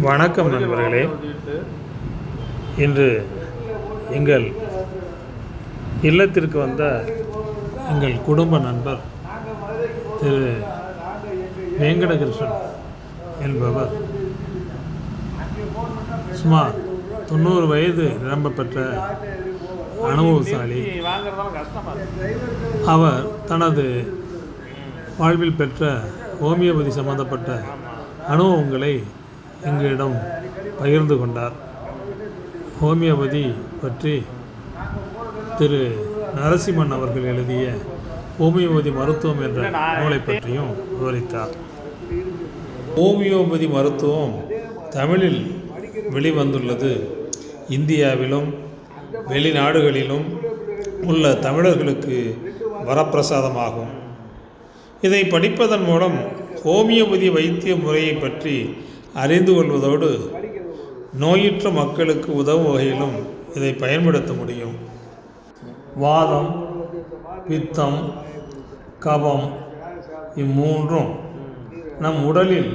வணக்கம் நண்பர்களே. இன்று எங்கள் இல்லத்திற்கு வந்த எங்கள் குடும்ப நண்பர் திரு வெங்கடகிருஷ்ணன் என்பவர் சுமார் தொண்ணூறு வயது நிரம்ப பெற்ற அனுபவசாலி. அவர் தனது வாழ்வில் பெற்ற ஹோமியோபதி சம்பந்தப்பட்ட அனுபவங்களை எங்களிடம் பகிர்ந்து கொண்டார். ஹோமியோபதி பற்றி திரு நரசிம்மன் அவர்கள் எழுதிய ஹோமியோபதி மருத்துவம் என்ற நூலை பற்றியும் விவரித்தார். ஹோமியோபதி மருத்துவம் தமிழில் வெளிவந்துள்ளது. இந்தியாவிலும் வெளிநாடுகளிலும் உள்ள தமிழர்களுக்கு வரப்பிரசாதமாகும். இதை படிப்பதன் மூலம் ஹோமியோபதி வைத்திய முறையை பற்றி அறிந்து கொள்வதோடு நோயுற்ற மக்களுக்கு உதவும் வகையிலும் இதை பயன்படுத்த முடியும். வாதம் பித்தம் கபம் இம்மூன்றும் நம் உடலில்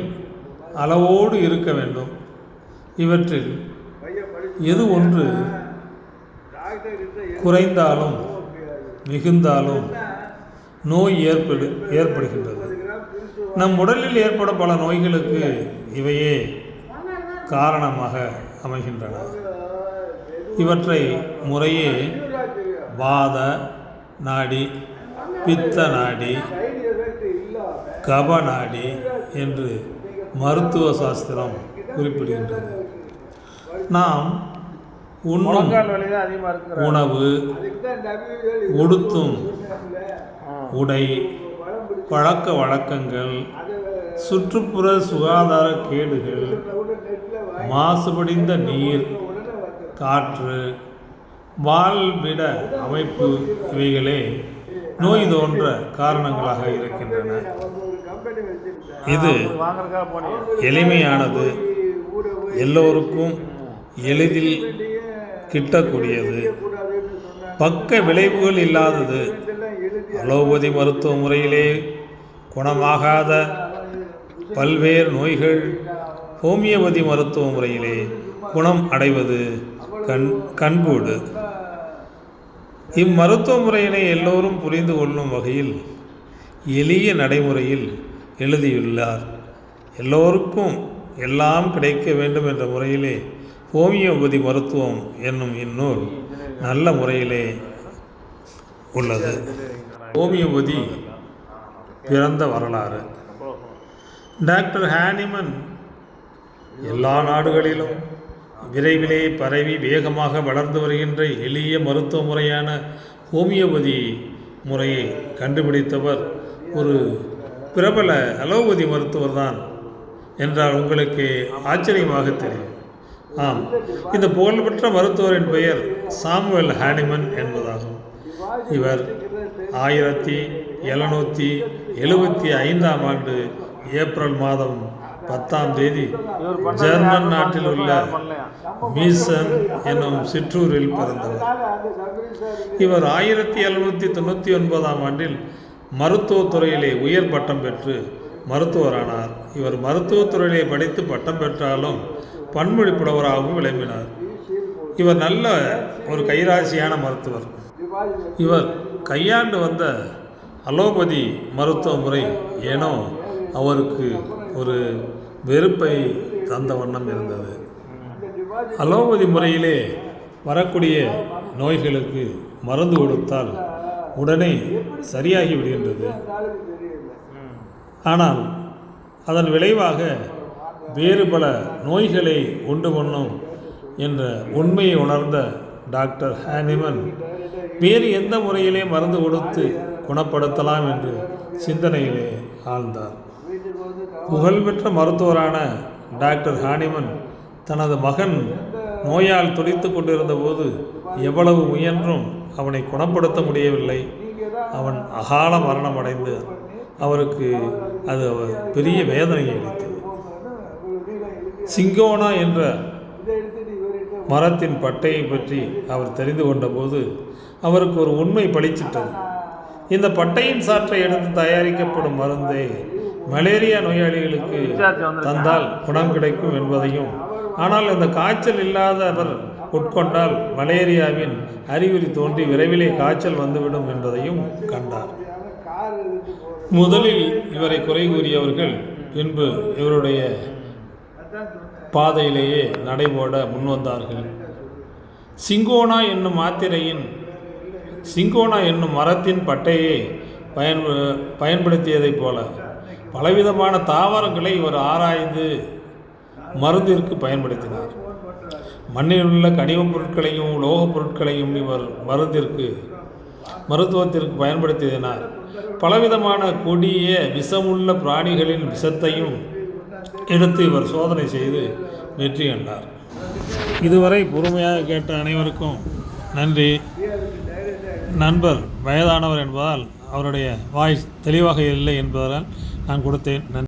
அளவோடு இருக்க வேண்டும். இவற்றில் எது ஒன்று குறைந்தாலும் மிகுந்தாலும் நோய் ஏற்படு ஏற்படுகின்றது. நம் உடலில் ஏற்படும் பல நோய்களுக்கு இவையே காரணமாக அமைகின்றன. இவற்றை முறையே வாத நாடி பித்த நாடி கப நாடி என்று மருத்துவ சாஸ்திரம் குறிப்பிடுகின்றது. நாம் உண்ணும் உணவு உடுத்தும் உடை பழக்க வழக்கங்கள் சுற்றுப்புற சுகாதார கேடுகள் மாசுபடிந்த நீர் காற்று வாழ்விட அமைப்பு இவைகளே நோய் தோன்ற காரணங்களாக இருக்கின்றன. இது எளிமையானது எல்லோருக்கும் எளிதில் கிட்டக்கூடியது. பக்க விளைவுகள் இல்லாதது. அலோபதி மருத்துவ முறையிலே குணமாகாத பல்வேறு நோய்கள் ஹோமியோபதி மருத்துவ முறையிலே குணம் அடைவது கண் கண்கூடு. இம்மருத்துவ முறையினை எல்லோரும் புரிந்து கொள்ளும் வகையில் எளிய நடைமுறையில் எழுதியுள்ளார். எல்லோருக்கும் எல்லாம் கிடைக்க வேண்டும் என்ற முறையிலே ஹோமியோபதி மருத்துவம் என்னும் இந்நூல் நல்ல முறையிலே உள்ளது. ஹோமியோபதி பிறந்த வரலாறு. டாக்டர் ஹானிமன் எல்லா நாடுகளிலும் விரைவிலே பரவி வேகமாக வளர்ந்து வருகின்ற எளிய மருத்துவ முறையான ஹோமியோபதி முறையை கண்டுபிடித்தவர் ஒரு பிரபல அலோபதி மருத்துவர் தான் என்றால் உங்களுக்கு ஆச்சரியமாக தெரியும். ஆம் இந்த புகழ்பெற்ற மருத்துவரின் பெயர் சாமுவேல் ஹானிமன் என்பதாகும். இவர் ஆயிரத்தி எழுநூற்றி எழுபத்தி ஐந்தாம் ஆண்டு ஏப்ரல் மாதம் பத்தாம் தேதி ஜெர்மன் நாட்டில் உள்ள மீசன் என்னும் சிற்றூரில் பிறந்தவர். இவர் ஆயிரத்தி எழுநூற்றி தொண்ணூற்றி ஒன்பதாம் ஆண்டில் மருத்துவத்துறையிலே உயர் பட்டம் பெற்று மருத்துவரானார். இவர் மருத்துவத்துறையிலே படித்து பட்டம் பெற்றாலும் பன்மொழி புலவராகவும் விளம்பினார். இவர் நல்ல ஒரு கைராசியான மருத்துவர். இவர் கையாண்டு வந்த அலோபதி மருத்துவ முறை ஏனோ அவருக்கு ஒரு வெறுப்பை தந்த வண்ணம் இருந்தது. அலோபதி முறையிலே வரக்கூடிய நோய்களுக்கு மருந்து கொடுத்தால் உடனே சரியாகி விடுகின்றது. ஆனால் அதன் விளைவாக வேறு பல நோய்களை உண்டு பண்ணும் என்ற உண்மையை உணர்ந்த டாக்டர் ஹானிமன் வேறு எந்த முறையிலே மருந்து கொடுத்து குணப்படுத்தலாம் என்று சிந்தனையிலே ஆழ்ந்தார். புகழ்பெற்ற மருத்துவரான டாக்டர் ஹானிமன் தனது மகன் நோயால் துடித்து கொண்டிருந்த போது எவ்வளவு முயன்றும் அவனை குணப்படுத்த முடியவில்லை. அவன் அகால மரணம் அடைந்து அவருக்கு அது பெரிய வேதனையை அளித்தது. சிங்கோனா என்ற மரத்தின் பட்டையை பற்றி அவர் தெரிந்து கொண்டபோது அவருக்கு ஒரு உண்மை பளிச்சிட்டது. இந்த பட்டையின் சாற்றை எடுத்து தயாரிக்கப்படும் மருந்தே மலேரியா நோயாளிகளுக்கு தந்தால் குணம் கிடைக்கும் என்பதையும் ஆனால் இந்த காய்ச்சல் இல்லாதவர் உட்கொண்டால் மலேரியாவின் அறிகுறி தோன்றி விரைவிலே காய்ச்சல் வந்துவிடும் என்பதையும் கண்டார். முதலில் இவரை குறை கூறியவர்கள் பின்பு இவருடைய பாதையிலேயே நடைபோட முன்வந்தார்கள். சிங்கோனா என்னும் மாத்திரையின் சிங்கோனா என்னும் மரத்தின் பட்டையை பயன் பயன்படுத்தியதைப் போல பலவிதமான தாவரங்களை இவர் ஆராய்ந்து மருந்திற்கு பயன்படுத்தினார். மண்ணில் உள்ள கனிமப் பொருட்களையும் உலோகப் பொருட்களையும் இவர் மருந்திற்கு மருத்துவத்திற்கு பயன்படுத்தினார். பலவிதமான கொடிய விஷமுள்ள பிராணிகளின் விஷத்தையும் எடுத்து இவர் சோதனை செய்து வெற்றி கண்டார். இதுவரை பொறுமையாக கேட்ட அனைவருக்கும் நன்றி. நண்பர் வயதானவர் என்பதால் அவருடைய வாய்ஸ் தெளிவாக இல்லை என்பதால் நான் கொடுத்தேன். நன்றி.